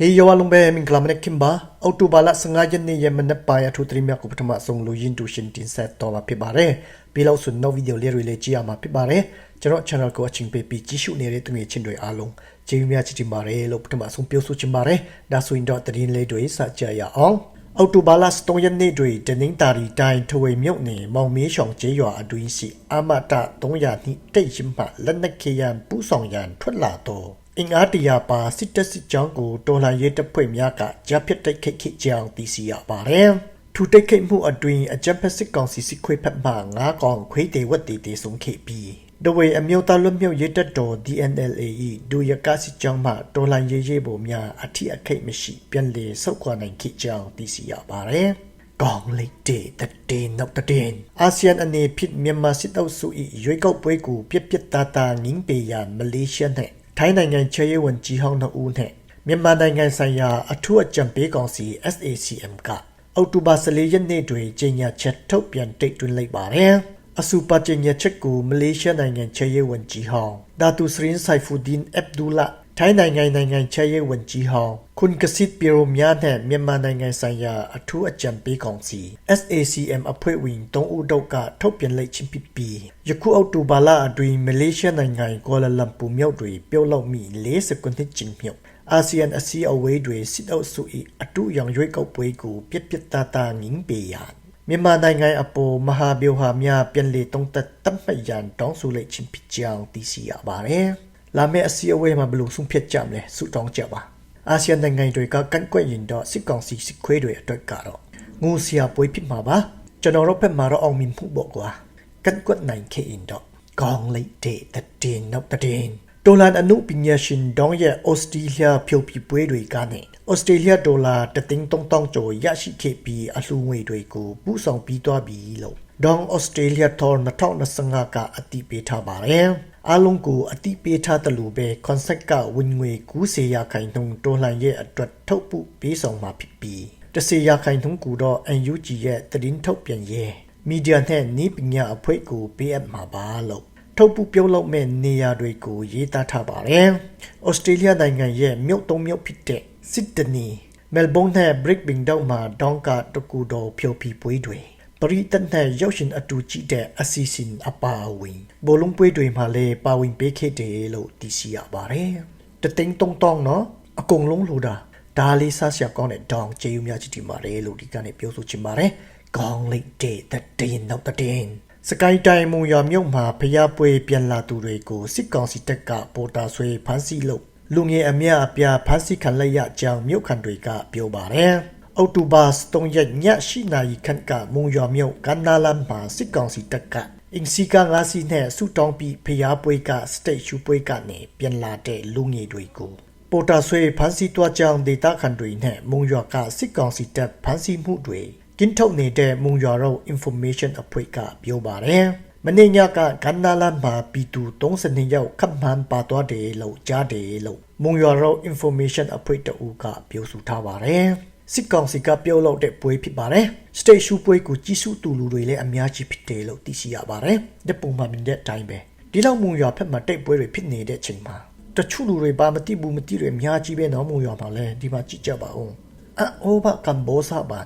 ဟေးယောလုံးပဲမင်္ဂလာမနေ့ခင်ပါအော်တိုဘာလ15ရက်နေ့ယမနက်ပိုင်းအထူးသတိများကိုပထမဆုံးလူရင်းတူရှင်တင်ဆက်တော်မှာဖြစ်ပါတယ်ပြီးလောက်ဆိုနောက်ဗီဒီယိုလေးတွေလည်းကြည့်ရမှာဖြစ်ပါတယ်ကျွန်တော် channel ကိုအချင်းပေးပြီးကြည့်ရှုနေတဲ့သူငယ်ချင်းတွေအားလုံးကျေးဇူးများချီးတင်ပါတယ်လို့ပထမဆုံးပြောဆိုချင်ပါတယ်ဒါဆိုရင်တော့တရင်လေးတွေစကြရအောင်အော်တိုဘာလ3ရက်နေ့တွင်တနင်္သာရီတိုင်းထဝေမြို့နယ်မောင်မင်းဆောင်ကျေးရွာအတွင်းရှိအမတ300နှင့်တိတ်ရင်မှလက်နက်ခေယံပူးဆောင်ရန်ထွက်လာတော့ အင်အားတရာပါစစ်တပ်စစ်ကြောင်းကိုတော်လှန်ရေးတပ်ဖွဲ့များကကြားဖြတ်တိုက်ခိုက်ခဲ့ကြောင်းသိရှိရပါတယ်။ထူတိုက်ခိုက်မှုအတွင်းအကြမ်းဖက်စစ်ကောင်စီစစ်ခွေးဖက်မှငါးကောင်ခွေးတေဝတ်တေတေဆုံးခဲ့ပြီးဒဝေအမျိုးသားလွတ်မြောက်ရေးတပ်တော် DNLA ၏ဒူရကစစ်ကြောင်းမှတော်လှန်ရေးရေးပုံများအထီးအခိတ်မရှိပြန်လည်ဆုတ်ခွာနိုင်ခဲ့ကြောင်းသိရှိရပါတယ်။ကောင်းလိုက်တဲ့တည်နောက်တဲ့အာဆီယံအနေဖြင့်မြန်မာစစ်အုပ်စု၏ရွေးကောက်ပွဲကိုပြက်ပြက်သားသားငင်းပေရန်မလေးရှားနဲ့ ထိုင်းနိုင်ငံချေရေးဝန်ကြီးဟောင်းနှစ်ဦးနဲ့မြန်မာနိုင်ငံဆိုင်ရာအထူးအကြံပေးကောင်စီ SACM ကအောက်တိုဘာ14ရက်နေ့တွင်ကြေညာချက်ထုတ်ပြန်တိတ်တွင်လိုက်ပါတယ်အစူပါကြေညာချက်ကိုမလေးရှားနိုင်ငံချေရေးဝန်ကြီးဟောင်းဒါတူစရင်ဆိုင်ဖူဒင်အဗ်ဒူလာ ထိုင်းနိုင်ငံနိုင်ငံချဲရဲဝန်ကြီးဟောင်းခွန်ကစစ်ပီရိုများနဲ့မြန်မာနိုင်ငံဆိုင်ရာအထူးအကြံပေးကောင်စီ SACM အဖွဲ့ဝင်၃ဦးတို့ကထုတ်ပြန်လိုက်ခြင်းဖြစ်ပြီးယခုအောက်တိုဘာလအတွင်းမလေးရှားနိုင်ငံကွာလာလမ်ပူမြို့တွင်ပြုတ်လောက်မိ40ခုနှစ်ကျင်းမြုပ်အာဆီယံအစည်းအဝေးတွင်စစ်အုပ်စု၏အတူရောင်ရွေးကောက်ပွဲကိုပြက်ပြက်သားသားငင်းပေရန်မြန်မာနိုင်ငံအပေါ်မဟာဗျူဟာများပြန်လည်တုံးသက်တတ်မှတ်ရန်တောင်းဆိုလိုက်ခြင်းဖြစ်ကြောင်းသိရှိရပါတယ်။ လာမယ့်အစည်းအဝေးမှာဘယ်လိုဆုံးဖြတ်ကြမလဲဆုတောင်းကြပါ။အာဆီယံနိုင်ငံတွေကကန့်ကွက်ရင်တော့စစ်ကောင်စီစစ်ခွေးတွေအတွက်ကတော့ငိုစရာပွဲဖြစ်မှာပါ။ကျွန်တော်တို့ဘက်မှာတော့အောင်မြင်မှုပေါ့ကွာ။ကန့်ကွက်နိုင်ခဲ့ရင်တော့ကောင်းလိုက်တဲ့တဲ့နောက်တဲ့ဒေါ်လာအနုပညာရှင်ဒေါင်းရဲ့ဩစတြေးလျဖြုတ်ပြပွဲတွေကနေဩစတြေးလျဒေါ်လာတသိန်း3000ကျော်ရရှိခဲ့ပြီးအလှူငွေတွေကိုပူးဆောင်ပြီးသွားပြီလို့ဒေါင်းဩစတြေးလျထော်2025ကအတိပေးထားပါတယ် အားလုံးကိုအတိပေးထားတယ်လို့ပဲ concept ကဝင်ငွေ90ရာခိုင်နှုန်းဒေါ်လာရဲ့အတွက်ထုတ်ပုပေးဆောင်မှာဖြစ်ပြီး10ရာခိုင်နှုန်းကိုတော့ UNG ရဲ့သတင်းထုတ်ပြန်ရေးမီဒီယာနဲ့နီးပညာအဖွဲ့ကိုပေးအပ်မှာပါလို့ထုတ်ပူပြုတ်လုပ်မဲ့နေရာတွေကိုရေးသားထားပါတယ်။ဩစတြေးလျနိုင်ငံရဲ့မြို့သုံးမြို့ဖြစ်တဲ့စစ်ဒနီမဲလ်ဘုန်းနဲ့ဘရစ်ဘင်ဒေါမှာဒေါန်ကာတကူတော်ဖြိုဖီပွဲတွေ ပရိသတ်နဲ့ရောက်ရှင်အတူကြည့်တဲ့အစီအစဉ်အပါအဝင်ဘလုံးပွဲတွေမှာလည်းပါဝင်ပေးခဲ့တယ်လို့သိရှိရပါတယ်။တသိန်းတုံးတောင်းနော်အကုန်လုံးလိုတာဒါလေးဆဆရာကောင်းတဲ့ဒေါန်ကျေးယူများချစ်တီပါတယ်လို့ဒီကနေ့ပြောဆိုချင်ပါတယ်။ကောင်းလိုက်တဲ့တဲ့နောက်တဲ့စကိုင်းတိုင်းမုံရမြို့မှာဖျားပွဲပြန်လာသူတွေကိုစစ်ကောင်စီတပ်ကပေါ်တာဆွဲဖမ်းဆီးလို့လူငယ်အများအပြားဖမ်းဆီးခံလိုက်ရကြောင်းမြို့ခံတွေကပြောပါတယ်။ အောက်တိုဘာ3ရက်ညရှိနာရီခန့်ကမုံရမြို့ကန္နာလမ်မှာစစ်ကောင်စီတပ်ကအင်စီကငါးစီနဲ့ဆူတောင်းပြီးဖျားပွဲကစတိတ်ရှူပွဲကနေပြန်လာတဲ့လူငယ်တွေကိုပေါ်တာဆွဲဖမ်းဆီးသွားကြောင်းဒေတာခန်တွေနဲ့မုံရကစစ်ကောင်စီတပ်ဖမ်းဆီးမှုတွေကင်းထုတ်နေတဲ့မုံရွာရော information အဖွဲ့ကပြောပါတယ်။မနေ့ညကကန္နာလမှာပီတူ32ရောက်ခပ်မှန်ပါသွားတယ်လို့ကြားတယ်လို့မုံရွာရော information အဖွဲ့တအူးကပြောဆိုထားပါတယ်။ စစ်ကောင်စီကပြောလို့တဲ့ပွဲဖြစ်ပါတယ်။ state show ပွဲကိုကြီးစုသူလူတွေလည်းအများကြီးဖြစ်တယ်လို့သိရှိရပါတယ်။ဒီပုံမှန်မြင်တဲ့အတိုင်းပဲဒီလောက်မုံရွာဖက်မှာတိတ်ပွဲတွေဖြစ်နေတဲ့အချိန်မှာတချို့လူတွေဘာမသိဘူးမသိတွေအများကြီးပဲနော်မုံရွာမှာလဲဒီမှာကြည့်ကြပါဦး။အော်ဘာကမ်ဘောဆာဘာ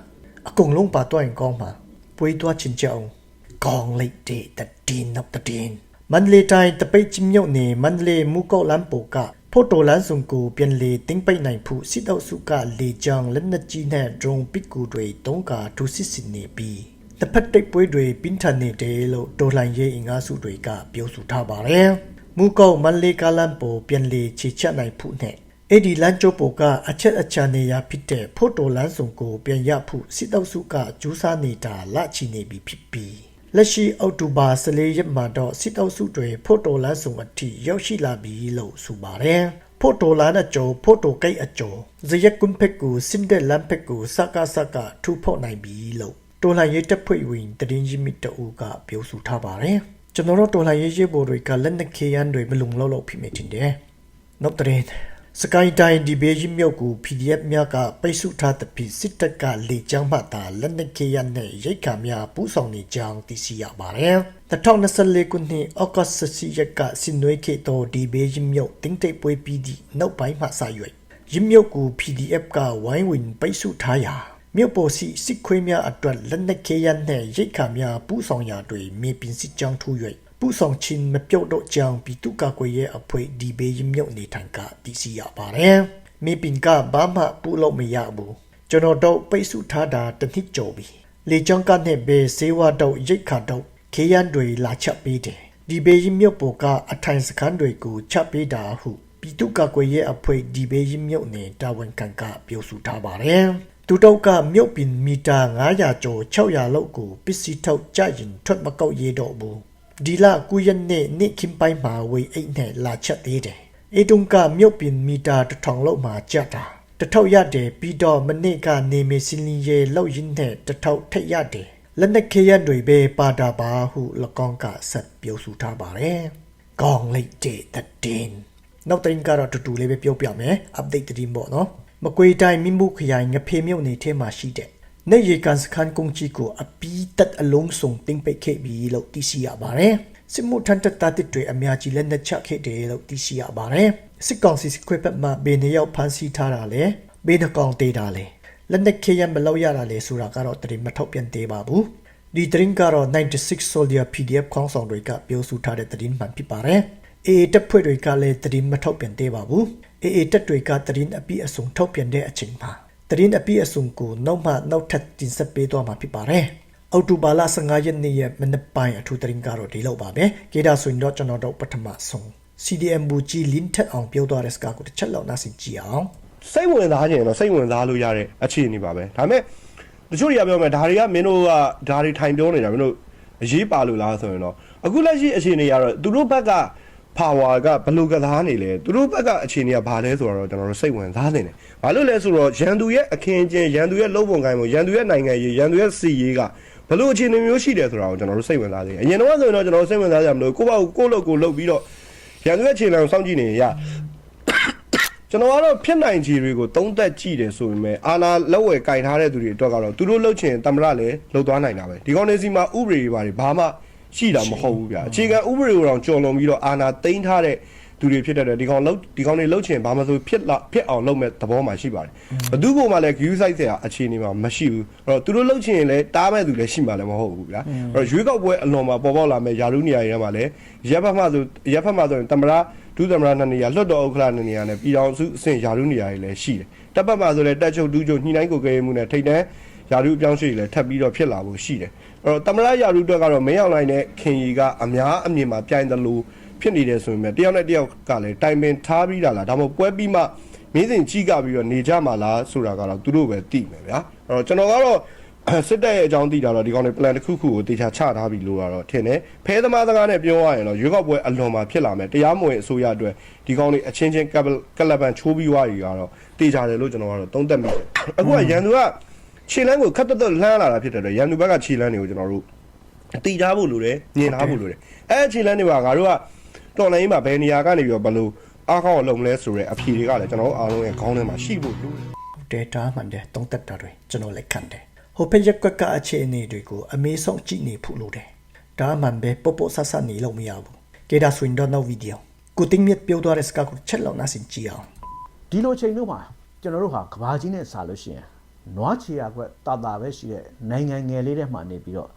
အကုန်လုံးပါတော့ရင်ကောင်းမှာပွေးသွားချင်ကြအောင်ကောင်းလိုက်တဲ့တည်နောက်တည်မန္တလေးတိုင်းတပိတ်ချင်းမြုပ်နေမန္တလေးမူကောက်လမ်းပိုက ဖိုတိုလန်စုံကိုပြန်လေတင်းပိတ်နိုင်ဖို့စစ်တောက်စုကလေကြောင်းလက်နက်ကြီးနဲ့ဒရုန်းပစ်ကူတွေတုံးကာထူစစ်စင်နေပြီးတစ်ဖက်တိတ်ပွဲတွေပြင်းထန်နေတယ်လို့ဒေါ်လိုင်းရေးအင်အားစုတွေကပြောဆိုထားပါတယ်မူကောက်မန္တလေးကလမ်းပိုပြန်လေချေချနိုင်ဖို့နဲ့အဲ့ဒီလမ်းကျိုးပေါ်ကအချက်အချာနေရာဖြစ်တဲ့ဖိုတိုလမ်းစုံကိုပြန်ရဖို့စစ်တောက်စုကကျူးစားနေတာလချီနေပြီဖြစ်ပြီး လက်ရှိအောက်တိုဘာ14ရက်မှာတော့စစ်တောက်စုတွေဖိုတိုလမ်းစုံအထိရောက်ရှိလာပြီလို့ဆိုပါတယ်ဖိုတိုလမ်းအကျော်ဖိုတိုကိတ်အကျော်ဇရက်ကွန်ဖက်ကိုစင်တဲ့လမ်းဖက်ကိုစကားစကားထူဖို့နိုင်ပြီလို့တော်လှန်ရေးတပ်ဖွဲ့ဝင်တရင်ကြီးမီတအူကပြောဆိုထားပါတယ်ကျွန်တော်တို့တော်လှန်ရေးရေးဘော်တွေကလက်နက်ခေယန်တွေမလုံလောက်လောက်ဖြစ်နေတယ်နောက်တဲ့ စကိုင်းတိုင်းဒီဘေးကြီးမြို့ကို PDF များကပိတ်ဆို့ထားသဖြင့်စစ်တပ်ကလေကြောင်းမှသာလက်နက်ခေရနဲ့ရိတ်ခါများပူးဆောင်နေကြောင်းသိရှိရပါတယ်။2024ခုနှစ်အောက်ဂတ်စ်ရက်ကစင်နွေးခေတော်ဒီဘေးကြီးမြို့တင်းတိတ်ပွဲပြီးသည့်နောက်ပိုင်းမှစ၍ရင်းမြုပ်ကူ PDF ကဝိုင်းဝင်ပိတ်ဆို့ထားရာမြို့ပေါ်စီစစ်ခွေးများအတွက်လက်နက်ခဲယမ်းနှင့်ရိတ်ခါများပူဆောင်ရာတွင်မြေပြင်စစ်ကြောင်းထူ၍ ပူဆောင်ခြင်းမပြုတ်တော့ကြောင်းပြည်သူ့ကာကွယ်ရေးအဖွဲ့ဒီဘေးရင်းမြုပ်နေထိုင်ကတည်စီရပါတယ်။မြေပြင်ကဘာမှပူလို့မရဘူး။ကျွန်တော်တို့ပိတ်ဆို့ထားတာတစ်နှစ်ကျော်ပြီ။လေကြောင်းကနဲ့ဘေးစေဝါတော့ရိတ်ခါတော့ခေယန်တွေလာချက်ပေးတယ်ဒီဘေးရင်မြုပ်ပေါ်ကအထိုင်စခန်းတွေကိုချက်ပေးတာဟုပြည်သူ့ကာကွယ်ရေးအဖွဲ့ဒီဘေးရင်မြုပ်နေတာဝန်ခံကပြောဆိုထားပါတယ်သူတို့ကမြုပ်ပင်မီတာ900ကျော်600လောက်ကိုပစ္စည်းထုတ်ကြရင်ထွက်မကောက်ရတော့ဘူး ဒီလကုရနဲ့နိခင်ပိုင်မှာဝေအိတ်နဲ့လာချက်သေးတယ်အေတုံကမြုပ်ပင်မီတာ1000လောက်မှာကြက်တာတထောက်ရတယ်ပြီးတော့မနစ်ကနေမစင်းလင်းရဲလောက်ရင်းနဲ့တထောက်ထက်ရတယ်လက်နက်ခဲယံတွေပဲပါတာပါဟုလကောင်းကဆက်ပြောဆိုထားပါတယ်။ကောင်းလိုက်တဲ့တဲ့နောက်တင်ကတော့တူတူလေးပဲပြောပြမယ် update တင်ပေါ့နော်။မကွေတိုင်းမြမှုခရိုင်ငဖေမြုပ်နေထဲမှာရှိတဲ့ နေရီကန်စခန်ကုန်းချီကိုအပီးတက်အလုံးစုံတင်ပိတ်ခဲ့ပြီးလို့သိရှိရပါတယ်။စစ်မှုထမ်းတပ်သားတွေအများကြီးလက်နက်ချခဲ့တယ်လို့သိရှိရပါတယ်။စစ်ကောင်စီစစ်ခွေးဘက်မှဘယ်နေရောက်ဖမ်းဆီးထားတာလဲဘယ်နှကောင်တေးတာလဲလက်နက်ခဲယံမလောက်ရတာလေဆိုတာကတော့တရင်မထုတ်ပြန်သေးပါဘူးဒီတရင်ကတော့96 soldier PDF ခေါင်းဆောင်တွေကပြောဆိုထားတဲ့တရင်မှန်ဖြစ်ပါတယ်အေးတပ်ဖွဲ့တွေကလည်းတရင်မထုတ်ပြန်သေးပါဘူးအေးတပ်တွေကတရင်အပြည့်အစုံထုတ်ပြန်တဲ့အချိန်မှာ တရင်အပြည့်အစုံကိုနောက်မှနောက်ထပ်တင်ဆက်ပေးသွားမှာဖြစ်ပါတယ်အောက်တိုဘာလ15ရက်နေ့ရဲ့မနက်ပိုင်းအထူးတရင်ကတော့ဒီလောက်ပါပဲကေဒါဆိုရင်တော့ကျွန်တော်တို့ပထမဆုံး CDM ဘူကြီးလင်းထက်အောင်ပြောသွားတဲ့စကားကိုတစ်ချက်လောက်နားဆင်ကြည့်အောင်စိတ်ဝင်စားခြင်းတော့စိတ်ဝင်စားလို့ရတဲ့အခြေအနေပါပဲဒါပေမဲ့တချို့တွေကပြောမယ်ဒါတွေကမင်းတို့ကဒါတွေထိုင်ပြောနေတာမင်းတို့အရေးပါလို့လားဆိုရင်တော့အခုလက်ရှိအခြေအနေကတော့သူတို့ဘက်က power ကဘယ်လိုကစားနေလဲသူတို့ဘက်ကအခြေအနေကဘာလဲဆိုတော့ကျွန်တော်တို့စိတ်ဝင်စားနေတယ်ဘာလို့လဲဆိုတော့ရန်သူရဲ့အခင်းကျင်းရန်သူရဲ့လုံပုံကိုင်းပုံရန်သူရဲ့နိုင်ငံရေးရန်သူရဲ့စီရေးကဘယ်လိုအခြေအနေမျိုးရှိတယ်ဆိုတာကိုကျွန်တော်တို့စိတ်ဝင်စားနေတယ်အရင်တော့ဆိုရင်တော့ကျွန်တော်တို့စိတ်ဝင်စားကြမလို့ကိုယ့်ဘောက်ကိုယ့်လုပ်ကိုလုပ်ပြီးတော့ရန်သူရဲ့အခြေအနေကိုစောင့်ကြည့်နေရကျွန်တော်ကတော့ဖြစ်နိုင်ခြေတွေကိုသုံးသက်ကြည့်တယ်ဆိုပေမဲ့အာနာလက်ဝယ်ကင်ထားတဲ့သူတွေအတွက်ကတော့သူတို့လှုပ်ချင်တမရလည်းလှုပ်သွားနိုင်တာပဲဒီကောင်နေစီမှာဥပဒေတွေဘာတွေဘာမှ ရှိတာမဟုတ်ဘူးဗျာအခြေခံဥပဒေကိုတော့ကြော်လွန်ပြီးတော့အာနာသိမ်းထားတဲ့သူတွေဖြစ်တဲ့အတွက်ဒီကောင်လှုပ်ဒီကောင်တွေလှုပ်ချင်ဘာမှဆိုဖြစ်လာဖြစ်အောင်လုပ်မဲ့သဘောမှရှိပါတယ်ဘသူ့ကိုမှလည်း view site ဆရာအခြေအနေမှာမရှိဘူးအဲ့တော့သူတို့လှုပ်ချင်ရင်လည်းတားမဲ့သူလည်းရှိမှလည်းမဟုတ်ဘူးဗျာအဲ့တော့ရွေးကောက်ပွဲအလွန်မှာပေါ်ပေါက်လာမဲ့ယာရုနေရာတွေထဲမှာလည်းရပ်ဖက်မှဆိုရပ်ဖက်မှဆိုရင်တမရဒုသမရနှစ်နေရာလွတ်တော်ဥက္ကဋ္ဌနှစ်နေရာနဲ့ပြည်တော်စုအဆင့်ယာရုနေရာတွေလည်းရှိတယ်တပ်ပတ်မှာဆိုလည်းတက်ချုပ်ဒူးချုပ်ညှိနှိုင်းကိုကဲမှုနဲ့ထိတ်တန်းယာရုအပြောင်းရွှေ့လည်းထပ်ပြီးတော့ဖြစ်လာဖို့ရှိတယ် အဲ့တော့တမရယာရုအတွက်ကတော့မင်းအောင်လိုင်းနဲ့ခင်ရီကအများအမြင်မှာပြိုင်တယ်လို့ဖြစ်နေတယ်ဆိုရင်တယောက်နဲ့တယောက်ကလည်းတိုင်ပင်ထားပြီးတာလားဒါမှမဟုတ်ပွဲပြီးမှမင်းစင်ကြီးကပြီးတော့နေကြမှာလားဆိုတာကတော့သူတို့ပဲသိမယ်ဗျာအဲ့တော့ကျွန်တော်ကတော့စစ်တပ်ရဲ့အကြောင်းသိတာတော့ဒီကောင်တွေ plan တစ်ခုခုကိုတေချာချထားပြီလို့ကတော့ထင်တယ်ဖဲသမားစကားနဲ့ပြောရရင်တော့ရွေးကောက်ပွဲအလွန်မှာဖြစ်လာမယ်တရားမဝင်အစိုးရအတွက်ဒီကောင်တွေအချင်းချင်းကပ်ကလပန်ချိုးပြီးွားတွေကတော့တေချာတယ်လို့ကျွန်တော်ကတော့သုံးသပ်မိတယ်အခုကရန်သူက ခြေလန်းကိုခတ်တက်တက်လှမ်းလာတာဖြစ်တဲ့အတွက်ရန်သူဘက်ကခြေလန်းတွေကိုကျွန်တော်တို့တီထားဖို့လိုတယ်မြင်ထားဖို့လိုတယ်အဲခြေလန်းတွေကငါတို့ကတော်လိုင်းမှာဘယ်နေရာကနေပြီးတော့ဘယ်လိုအားကောင်းအောင်လုပ်မလဲဆိုတဲ့အဖြေတွေကလည်းကျွန်တော်တို့အားလုံးရဲ့ခေါင်းထဲမှာရှိဖို့လိုတယ် data မှန်တယ်တုံးသက်တာတွေကျွန်တော်လက်ခံတယ်ဟိုဖက်ရက်ကွက်ကအခြေအနေတွေကိုအမေဆုံးကြည့်နေဖို့လိုတယ်ဒါမှန်ပဲပေါ့ပေါ့ဆဆနေလို့မရဘူးကေဒါဆွင်တော့နောက်ဗီဒီယိုကိုတင်မြတ်ပြောသွားတဲ့စကားကိုချက်လောက်နားဆင်ကြည့်အောင်ဒီလိုချိန်တို့မှာကျွန်တော်တို့ဟာကဘာကြီးနဲ့စားလို့ရှိရင် နွားချီယာကွက်တာတာပဲရှိတဲ့နိုင်ငံငယ်လေးထဲမှာနေပြီးတော့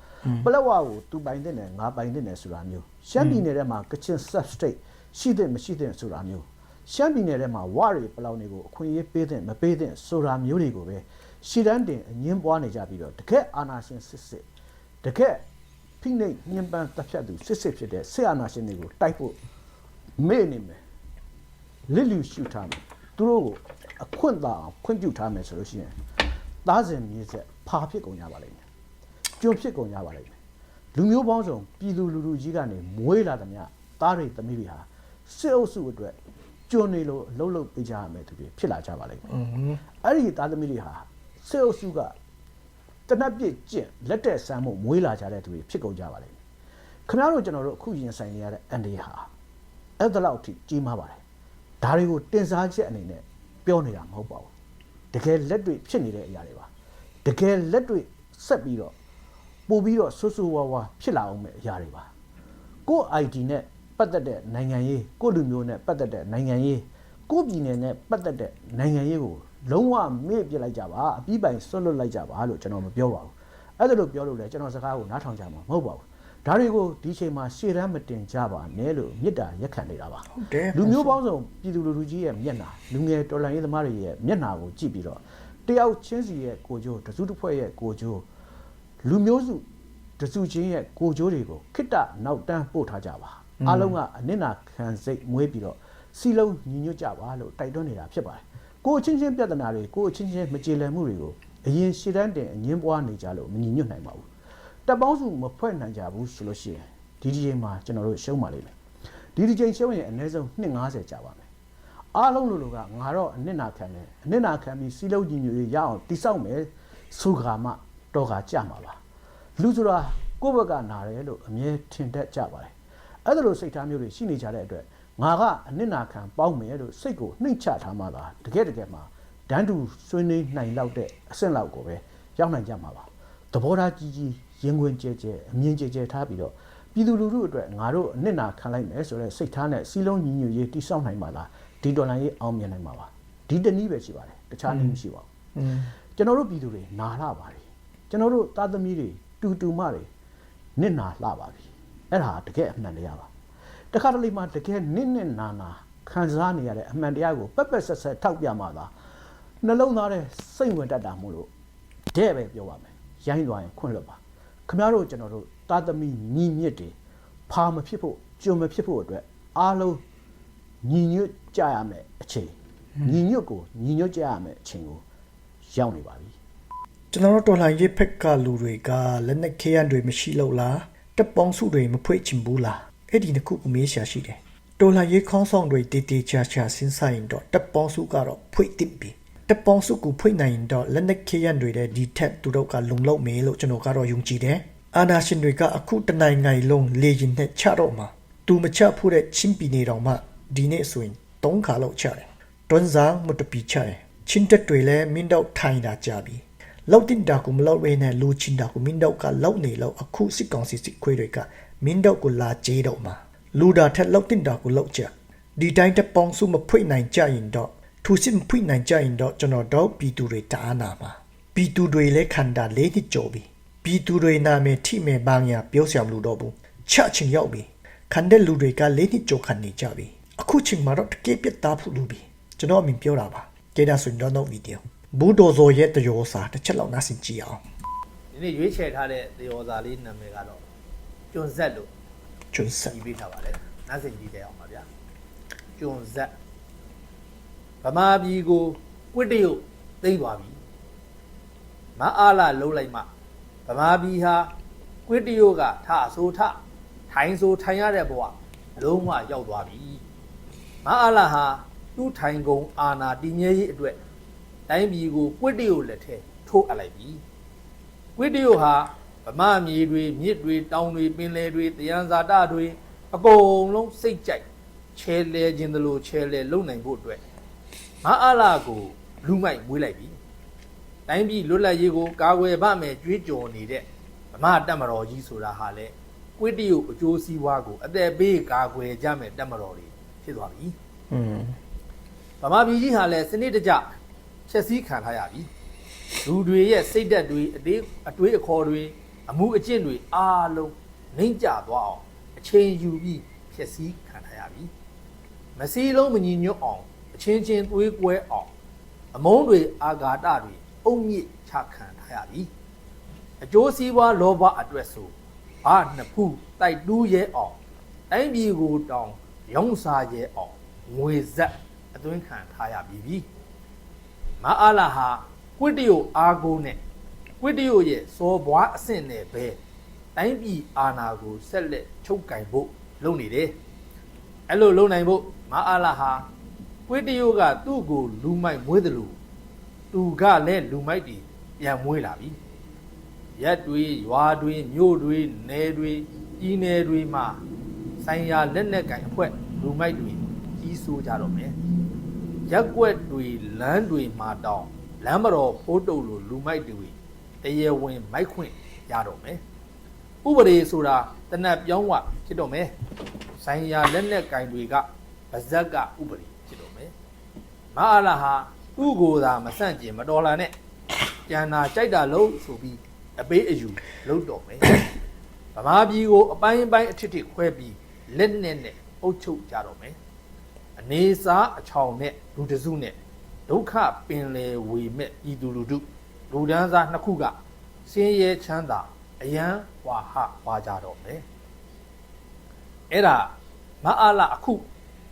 ပလက်ဝကိုသူပိုင်တဲ့နဲ့ငါပိုင်တဲ့နဲ့ဆိုတာမျိုးရှမ်းပြည်နယ်ထဲမှာကချင် sub state ရှိတဲ့မရှိတဲ့ဆိုတာမျိုးရှမ်းပြည်နယ်ထဲမှာဝါရီပလောင်တွေကိုအခွင့်အရေးပေးတဲ့မပေးတဲ့ဆိုတာမျိုးတွေကိုပဲရှီတန်းတင်အငင်းပွားနေကြပြီးတော့တကက်အာနာရှင်စစ်စစ်တကက်ဖိနှိပ်ညှဉ်းပန်းတပ်ဖြတ်သူစစ်စစ်ဖြစ်တဲ့ဆရာနာရှင်တွေကိုတိုက်ဖို့မေ့နေမယ်လစ်လျူရှုထားမယ်သူတို့ကိုအခွင့်သာအောင်ခွင့်ပြုထားမယ်ဆိုလို့ရှိရင် သားစဉ်မြေဆက်ဖာဖြစ်ကုန်ကြပါလိမ့်မယ်ကျွန်းဖြစ်ကုန်ကြပါလိမ့်မယ်လူမျိုးပေါင်းစုံပြည်သူလူထုကြီးကနေမွေးလာသမျှသားတွေသမီးတွေဟာစစ်အုပ်စုအတွက်ကျွန်းနေလို့အလုံးလုံးပေးကြရမယ်သူတွေဖြစ်လာကြပါလိမ့်မယ်အဲ့ဒီသားသမီးတွေဟာစစ်အုပ်စုကတနက်ပြစ်ကျင့်လက်တဲ့ဆမ်းမှုမွေးလာကြတဲ့သူတွေဖြစ်ကုန်ကြပါလိမ့်မယ်ခင်ဗျားတို့ကျွန်တော်တို့အခုရင်ဆိုင်နေရတဲ့အန်ဒီဟာအဲ့ဒါလောက်အထိကြီးမားပါတယ်ဒါတွေကိုတင်စားချက်အနေနဲ့ပြောနေတာမဟုတ်ပါဘူး တကယ်လက်တွေ့ဖြစ်နေတဲ့အရာတွေပါတကယ်လက်တွေ့ဆက်ပြီးတော့ပို့ပြီးတော့ဆွဆွဝါဝါဖြစ်လာအောင်မဲ့အရာတွေပါကိုယ့် ID နဲ့ပတ်သက်တဲ့နိုင်ငံရေးကိုယ့်လူမျိုးနဲ့ပတ်သက်တဲ့နိုင်ငံရေးကိုယ့်ပြည်နယ်နဲ့ပတ်သက်တဲ့နိုင်ငံရေးကိုလုံးဝမေ့ပြစ်လိုက်ကြပါအပြီးပိုင်ဆွတ်လွတ်လိုက်ကြပါလို့ကျွန်တော်မပြောပါဘူးအဲ့ဒါလို့ပြောလို့လဲကျွန်တော်စကားကိုနားထောင်ကြမှာမဟုတ်ပါဘူး ဒါတွေကိုဒီချိန်မှာရှေ့တန်းမတင်ကြပါနဲ့လို့မြစ်တာရက်ခံနေတာပါဟုတ်တယ်လူမျိုးပေါင်းစုံပြည်သူလူထုကြီးရဲ့မျက်နှာလူငယ်တော်လှန်ရေးသမားတွေရဲ့မျက်နှာကိုကြည့်ပြီးတော့တယောက်ချင်းစီရဲ့ကိုကြိုးတစုတစ်ဖွဲ့ရဲ့ကိုကြိုးလူမျိုးစုတစုချင်းရဲ့ကိုကြိုးတွေကိုခိတ္တနောက်တန်းပို့ထားကြပါအားလုံးကအနစ်နာခံစိတ်မွေးပြီးတော့စီလုံးညီညွတ်ကြပါလို့တိုက်တွန်းနေတာဖြစ်ပါတယ်ကိုယ်အချင်းချင်းပြဿနာတွေကိုယ်အချင်းချင်းမကြေလည်မှုတွေကိုအရင်ရှေ့တန်းတင်အငင်းပွားနေကြလို့မညီညွတ်နိုင်ပါဘူး တပ်ပေါင်းစုမဖွဲ့နိုင်ကြဘူးဆိုလို့ရှိရင်ဒီဒီချိန်မှာကျွန်တော်တို့ရှုံးပါလိမ့်မယ်ဒီဒီချိန်ရှုံးရင်အနည်းဆုံး250ကြာပါမယ်အားလုံးလိုလိုကငါတော့အနစ်နာခံတယ်အနစ်နာခံပြီးစီလုံးညီညွတ်ရေးရအောင်တိဆောက်မယ်ဆိုခါမှတော့ကကြမှာပါလူဆိုတာကိုယ့်ဘက်ကနာတယ်လို့အမြဲထင်တတ်ကြပါတယ်အဲ့ဒါလိုစိတ်ထားမျိုးတွေရှိနေကြတဲ့အတွက်ငါကအနစ်နာခံပေါင်းမယ်လို့စိတ်ကိုနှိမ့်ချထားမှသာတကယ်တကယ်မှာဒန်းတူဆွေးနွေးနိုင်လောက်တဲ့အဆင့်လောက်ကိုပဲရောက်နိုင်ကြမှာပါသဘောထားကြီးကြီး ရင်ခွင်ကျဲကျဲအမြင်ကျဲကျဲထားပြီးတော့ပြည်သူလူထုအတွက်ငါတို့အနစ်နာခံလိုက်မယ်ဆိုတော့စိတ်ထားနဲ့စီလုံးညီညွတ်ရေးတိစောက်နိုင်ပါလားဒီဒေါ်လာရေးအောင်မြင်နိုင်ပါပါဒီတနည်းပဲရှိပါတယ်တခြားနည်းမရှိပါဘူးอืมကျွန်တော်တို့ပြည်သူတွေနာလှပါတယ်ကျွန်တော်တို့သားသမီးတွေတူတူမတွေနစ်နာလှပါပြီအဲ့ဒါတကယ်အမှန်တရားပါတခါတလေမှတကယ်နစ်နစ်နာနာခံစားနေရတဲ့အမှန်တရားကိုပက်ပက်ဆက်ဆက်ထောက်ပြမှသာနှလုံးသားထဲစိတ်ဝင်တတ်တာမို့လို့တဲ့ပဲပြောပါမယ်ရိုင်းသွားရင်ခွင့်လွတ်ပါ ခင်ဗျားတို့ကျွန်တော်တို့သားသမီးညီမြစ်တွေဖာမဖြစ်ဖို့ကြုံမဖြစ်ဖို့အတွက်အားလုံးညီညွတ်ကြရမယ်အချိန်ညီညွတ်ကိုညီညွတ်ကြရမယ်အချိန်ကိုရောက်နေပါပြီကျွန်တော်တို့တော်လှန်ရေးဖက်ကလူတွေကလက်နက်ခဲယမ်းတွေမရှိလို့လားတပ်ပေါင်းစုတွေမဖွဲ့ချင်ဘူးလားအဲ့ဒီနှစ်ခုကိုမေးရှာရှိတယ်တော်လှန်ရေးခေါင်းဆောင်တွေတည်တည်ချာချာစဉ်းစားရင်တော့တပ်ပေါင်းစုကတော့ဖွဲ့တင်ပြီ တပ်ပေါင်းစုကိုဖွဲ့နိုင်ရင်တော့လက်နက်ခဲယမ်းတွေတဲ့ဒီထက်သူတို့ကလုံလောက်မယ်လို့ကျွန်တော်ကတော့ယုံကြည်တယ်အာနာရှင်တွေကအခုတနိုင်ငိုင်လုံးလေရင်နဲ့ချတော့မှာသူမချဖို့တဲ့ချင်းပီနေတော်မှဒီနေ့ဆိုရင်၃ခါလောက်ချတယ်တွန်းစားမတပီချတယ်ချင်းတက်တွေလည်းမင်းတော့ထိုင်တာကြပြီလောက်တင်တာကိုမလောက်ရင်းနဲ့လူချင်းတာကိုမင်းတို့ကလောက်နေလောက်အခုစစ်ကောင်စီစစ်ခွေးတွေကမင်းတို့ကိုလာကြေးတော့မှာလူတာထက်လောက်တင်တာကိုလောက်ကြဒီတိုင်းတပေါင်းစုမဖွင့်နိုင်ကြရင်တော့ ထူစစ်မဖွင့်နိုင်ကြရင်တော့ကျွန်တော်တို့ပြည်သူတွေတအားနာမှာပြည်သူတွေလည်းခန္ဓာလေးနှစ်ကြော်ပြီပြည်သူတွေနာမည်ထိမဲ့ဘာညာပြောစရာမလိုတော့ဘူးချချင်ရောက်ပြီခန္ဓာလူတွေကလေးနှစ်ကြော်ခံနေကြပြီအခုချိန်မှာတော့တကယ်ပြတ်သားဖို့လူပြီကျွန်တော်အမြင်ပြောတာပါကြည့်ဒါဆိုရင်တော့နောက်ဗီဒီယိုဘူဒိုဇိုရဲ့တရောစာတစ်ချက်လောက်နားဆင်ကြည့်အောင်ဒီနေ့ရွေးချယ်ထားတဲ့သေယောဇာလေးနာမည်ကတော့ကျွန်းဆက်လို့ကျွန်းဆက်ကြီးပေးထားပါတယ်။နားဆင်ကြည့်ကြအောင်ပါဗျာ။ကျွန်းဆက် ဗမာပြည်ကိုကွစ်တရုတ်သိမ်းသွားပြီ။မအားလာလုံးလိုက်မှဗမာပြည်ဟာကွစ်တရုတ်ကထအဆိုးထထိုင်းဆိုထိုင်ရတဲ့ဘဝလုံးဝရောက်သွားပြီ။မအားလာဟာသူ့ထိုင်ကုန်အာနာတည်မြဲရေးအတွက်တိုင်းပြည်ကိုကွစ်တရုတ်လက်ထဲထိုးအပ်လိုက်ပြီ။ဝိတ္တယဟာဗမာမြေတွေမြစ်တွေတောင်တွေပင်လယ်တွေတယံဇာတတွေအကုန်လုံးစိတ်ကြိုက်ချဲလဲခြင်းတလို့ချဲလဲလုံနိုင်ဖို့အတွက် မအားလာကိုလူမိုက်မွေးလိုက်ပြီတိုင်းပြည်လွတ်လပ်ရေးကိုကာကွယ်ပါမယ်ကြွေးကြော်နေတဲ့ဗမာတက်မတော်ကြီးဆိုတာဟာလေဝိတ္တယအကျိုးစီးပွားကိုအသက်ပေးကာကွယ်ကြမယ်တက်မတော်တွေဖြစ်သွားပြီอืมဗမာပြည်ကြီးဟာလည်းစနစ်တကျချက်စည်းခံထားရပြီလူတွေရဲ့စိတ်ဓာတ်တွေအသေးအတွေးအခေါ်တွေအမှုအကျင့်တွေအားလုံးနှိမ့်ကျသွားအောင်အချိန်ယူပြီးဖြစ်စည်းခံထားရပြီမစည်းလုံးမညီညွတ်အောင် အချင်းချင်းသွေးကွဲအောင်အမုန်းတွေအာဃာတတွေအုံမြင့်ချခံထားရပြီအကျိုးစီးပွားလောဘအတွက်ဆိုဘာနှစ်ဖူးတိုက်တူးရဲအောင်တိုင်းပြည်ကိုတောင်ရောင်းစားရဲအောင်ငွေဇက်အသွင်းခံထားရပြီပြီမအားလာဟာကွစ်တရုတ်အားကိုးနဲ့ကွစ်တရုတ်ရဲ့စောဘွားအဆင့်နဲ့ပဲတိုင်းပြည်အာဏာကိုဆက်လက်ချုပ်ကင်ဖို့လုပ်နေတယ်အဲ့လိုလုပ်နိုင်ဖို့မအားလာဟာ ကွစ်တရုတ်ကသူ့ကိုလူမိုက်မွေးတယ်လို့သူကလည်းလူမိုက်တွေပြန်မွေးလာပြီရက်တွေရွာတွေမြို့တွေနယ်တွေပြည်နယ်တွေမှာဆိုင်ရာလက်နက်ကင်အဖွဲ့လူမိုက်တွေကြီးစိုးကြတော့မယ်ရက်ကွက်တွေလမ်းတွေမှာတောင်းလမ်းမတော်ဖိုးတုပ်လိုလူမိုက်တွေတရားဝင်မိုက်ခွင့်ရတော့မယ်ဥပဒေဆိုတာတနတ်ပြောင်းဝဖြစ်တော့မယ်ဆိုင်ရာလက်နက်ကင်တွေကဗဇက်ကဥပဒေဖြစ်တော့မယ် မအားလာဟာဥကိုသာမဆန့်ကျင်မတော်လာနဲ့ကျန်တာကြိုက်တာလို့ဆိုပြီးအပေးအယူလုပ်တော့မယ်ဗမာပြည်ကိုအပိုင်းပိုင်းအထစ်ထစ်ခွဲပြီးလက်နဲ့နဲ့အုပ်ချုပ်ကြတော့မယ်အနေစားအချောင်နဲ့လူတစုနဲ့ဒုက္ခပင်လေဝေမဲ့ပြည်သူလူထုလူဒန်းစားနှစ်ခုကစင်းရဲချမ်းသာအယံဝါဟဝါကြတော့မယ်အဲ့ဒါမအားလာအခု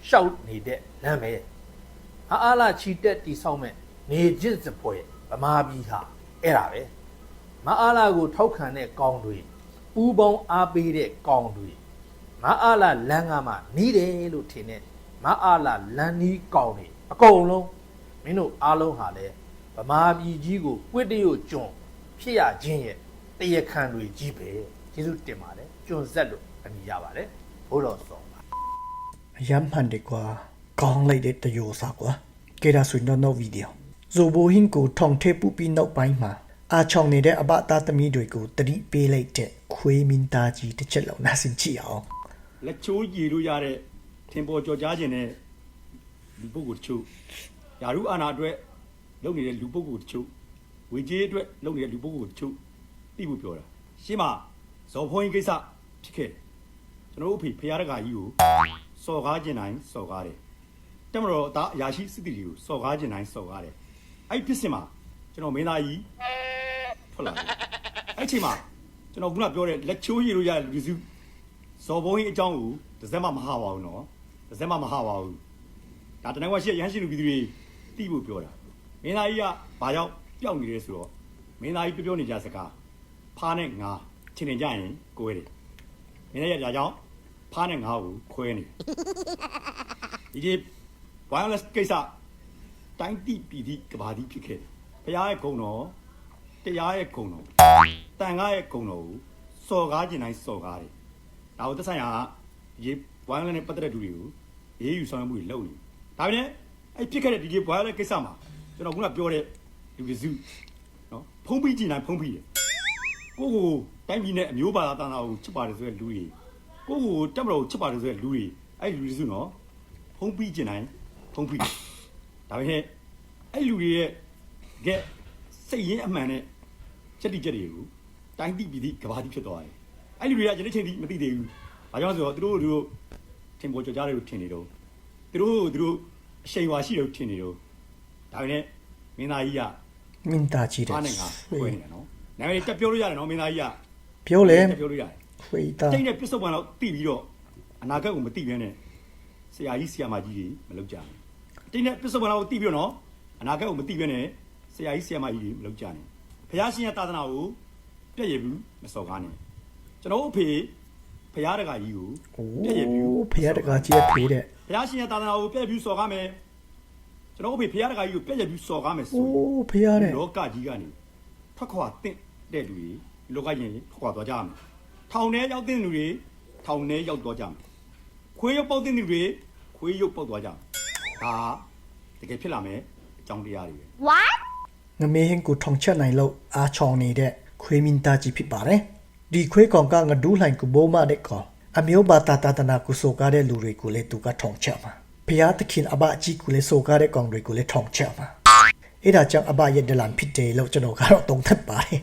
ရှောက်နေတဲ့လမ်းပဲ အားအားလာချီတက်တီဆောက်မဲ့နေကျင့်စပွဲဗမာပြည်ဟာအဲ့ဒါပဲမအားလာကိုထောက်ခံတဲ့ကောင်းတွေပူပေါင်းအားပေးတဲ့ကောင်းတွေမအားလာလမ်းကမှနီးတယ်လို့ထင်တဲ့မအားလာလမ်းနီးကောင်းတွေအကုန်လုံးမင်းတို့အားလုံးဟာလဲဗမာပြည်ကြီးကိုကွစ်တရွတ်ကျွန်းဖြစ်ရခြင်းရဲ့တရားခံတွေကြီးပဲကျေးဇူးတင်ပါတယ်ကျွန်းဆက်လို့အမိရပါတယ်ဘိုးတော်ဆောင်ပါအယမ်းမှန်တယ်ကွာ ကောင်းလိုက်တဲ့တယောစားကွာကေဒါဆွေနော်နော်ဗီဒီယိုဇိုဘိုဟင်းကိုထောင်ထည့်ပူပြီးနောက်ပိုင်းမှာအာချောင်နေတဲ့အဘသားသမီးတွေကိုတတိပေးလိုက်တဲ့ခွေးမင်းသားကြီးတစ်ချက်လောက်နားဆင်ကြည့်အောင်လက်ချိုးကြည်လို့ရတဲ့ထင်ပေါ်ကြော်ကြားခြင်းနဲ့လူပုဂ္ဂိုလ်တချို့ယာရုအာနာအတွက်လုပ်နေတဲ့လူပုဂ္ဂိုလ်တချို့ဝေကြီးအတွက်လုပ်နေတဲ့လူပုဂ္ဂိုလ်တချို့သိဖို့ပြောတာရှင်းမဇော်ဖွင့်ကိစ္စဖြစ်ခဲ့တယ်ကျွန်တော်တို့အဖေဖရာတကာကြီးကိုစော်ကားခြင်းတိုင်းစော်ကားတယ် တက်မတော်အသားအရာရှိစစ်တီတွေကိုစော်ကားခြင်းတိုင်းစော်ကားတယ်အဲ့ဒီဖြစ်စဉ်မှာကျွန်တော်မင်းသားကြီးထွက်လာတယ်အဲ့ဒီအချိန်မှာကျွန်တော်ခုနပြောတဲ့လက်ချိုးရည်လို့ရတဲ့လူစုဇော်ဘုံကြီးအကြောင်းကိုတစ်စက်မှမဟာပါဘူးနော်တစ်စက်မှမဟာပါဘူးဒါတနင်္ဂနွေရှိရဟန်းရှိလူပြည်သူတွေသိဖို့ပြောတာမင်းသားကြီးကဘာကြောင့်ပျောက်နေလဲဆိုတော့မင်းသားကြီးပြောပြောနေကြစကားဖားနဲ့ငါချင်းနေကြရင်ကိုယ်တယ်မင်းသားကြီးကဒါကြောင့်ဖားနဲ့ငါကိုခွဲနေဒီဒီ wireless ကိစ္စတိုင်းတိပြည်တိကဘာတိဖြစ်ခဲ့တယ်ဘုရားရဲ့ဂုဏ်တော်တရားရဲ့ဂုဏ်တော်တန်ခါရဲ့ဂုဏ်တော်ကိုစော်ကားခြင်းတိုင်းစော်ကားတယ်ဒါကိုသက်ဆိုင်ရာရေဝိုင်းလနဲ့ပတ်သက်တဲ့လူတွေကိုအေးယူဆောင်ရွက်မှုတွေလုပ်နေဒါပေမဲ့အဲ့ဖြစ်ခဲ့တဲ့ဒီဒီဝိုင်းလကိစ္စမှာကျွန်တော်ခုနပြောတဲ့လူတွေစုနော်ဖုံးပြီးကြည့်နိုင်ဖုံးပြီးတယ်ကိုကိုတိုင်းပြည်နဲ့အမျိုးဘာသာတန်တာကိုချစ်ပါတယ်ဆိုတဲ့လူတွေကိုကိုတက်မတော်ကိုချစ်ပါတယ်ဆိုတဲ့လူတွေအဲ့လူတွေစုနော်ဖုံးပြီးကြည့်နိုင် ဖုံးပြီးတယ်ဒါပေမဲ့အဲ့လူတွေရဲ့ကဲစိတ်ရင်းအမှန်နဲ့ချက်တိချက်တွေကိုတိုင်းတိပြည်တိကဘာတိဖြစ်သွားတယ်အဲ့လူတွေကကျွန်တော်ချိန်ထိမသိသေးဘူး။ဘာကြောင့်လဲဆိုတော့သူတို့တို့ထင်ပေါ်ကြကြတယ်လို့ထင်နေတော့သူတို့သူတို့အရှိန်ဝါရှိတယ်လို့ထင်နေတော့ဒါပေမဲ့မင်းသားကြီးကမင်းသားကြီးတဲ့အားနဲ့ငါခွဲနေတယ်နော်။နာမည်တက်ပြောလို့ရတယ်နော်မင်းသားကြီးကပြောလေတက်ပြောလို့ရတယ်ခွေးသား။တိတ်နဲ့ပြစ္ဆုတ်ပံတော့တိပြီးတော့အနာဂတ်ကိုမသိဘဲနဲ့ဆရာကြီးဆရာမကြီးတွေမလုပ်ကြဘူး။ တင်းတဲ့ပစ္စုပန်ကိုသိပြီးတော့အနာဂတ်ကိုမသိဘဲနဲ့ဆရာကြီးဆရာမကြီးတွေမလုပ်ကြနဲ့ဘုရားရှင်ရဲ့သာသနာကိုပြည့်ရဘူးမစော်ကားနဲ့ကျွန်တော်အဖေဘုရားတကာကြီးကိုပြည့်ရဘူးဘုရားတကာကြီးရဲ့ဖေးတဲ့ဘုရားရှင်ရဲ့သာသနာကိုပြည့်ရဘူးစော်ကားမယ်ကျွန်တော်အဖေဘုရားတကာကြီးကိုပြည့်ရဘူးစော်ကားမယ်ဆိုအိုးဘုရားတဲ့လောကကြီးကနေထွက်ခွာတင့်တဲ့လူတွေလောကကြီးကနေထွက်ခွာသွားကြမယ်ထောင်ထဲရောက်တဲ့လူတွေထောင်ထဲရောက်သွားကြမယ်ခွေးရုပ်ပေါက်တဲ့လူတွေခွေးရုပ်ပေါက်သွားကြမယ် ဒါတကယ်ဖြစ်လာမယ်အကြောင်းတရားတွေပဲငမေဟင်ကိုထောင်ချက်နိုင်လို့အာချောင်နေတဲ့ခွေးမင်းသားကြီးဖြစ်ပါတယ်ဒီခွေးကောင်ကငဒူးလှိုင်ကူဘိုးမတဲ့ကောင်အမျိုးဘာသာတာတနာကုဆိုကားတဲ့လူတွေကိုလည်းသူကထောင်ချက်မှာဖျားသခင်အဘအကြီးကိုလည်းဆိုကားတဲ့ကောင်တွေကိုလည်းထောင်ချက်မှာအဲ့ဒါကြောင့်အဘရဲ့ဒလန်ဖြစ်တယ်လို့ကျွန်တော်ကတော့တုံ့သက်ပါတယ်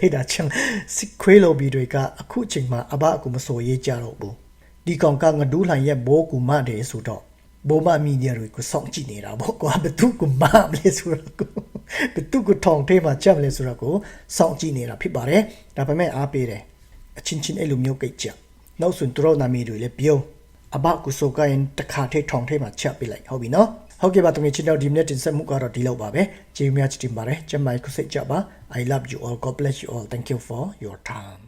အဲ့ဒါကြောင့်စစ်ခွေးလိုဘီတွေကအခုချိန်မှာအဘအကူမဆိုရေးကြတော့ဘူးဒီကောင်ကငဒူးလှိုင်ရဲ့ဘိုးကူမတယ်ဆိုတော့ ဘိုးမမီဒီယာတွေကိုစောင့်ကြည့်နေတာပေါ့ကွာဘသူကမမလဲဆိုတော့ကိုဘသူကထောင်ထဲမှာချက်မလဲဆိုတော့ကိုစောင့်ကြည့်နေတာဖြစ်ပါတယ်ဒါပေမဲ့အားပေးတယ်အချင်းချင်းအဲ့လိုမျိုးကိတ်ချက်နောက်ဆိုသူတို့နာမည်တွေလည်းပြုံးအဘကုဆိုကရင်တခါထဲထောင်ထဲမှာချက်ပေးလိုက်ဟုတ်ပြီနော်ဟုတ်ကဲ့ပါတကယ်ချင်းတော့ဒီနေ့တင်ဆက်မှုကတော့ဒီလောက်ပါပဲကျေးဇူးများချစ်တင်ပါတယ်ကျမကြီးခုစိတ်ကြပါ I love you all God bless you all thank you for your time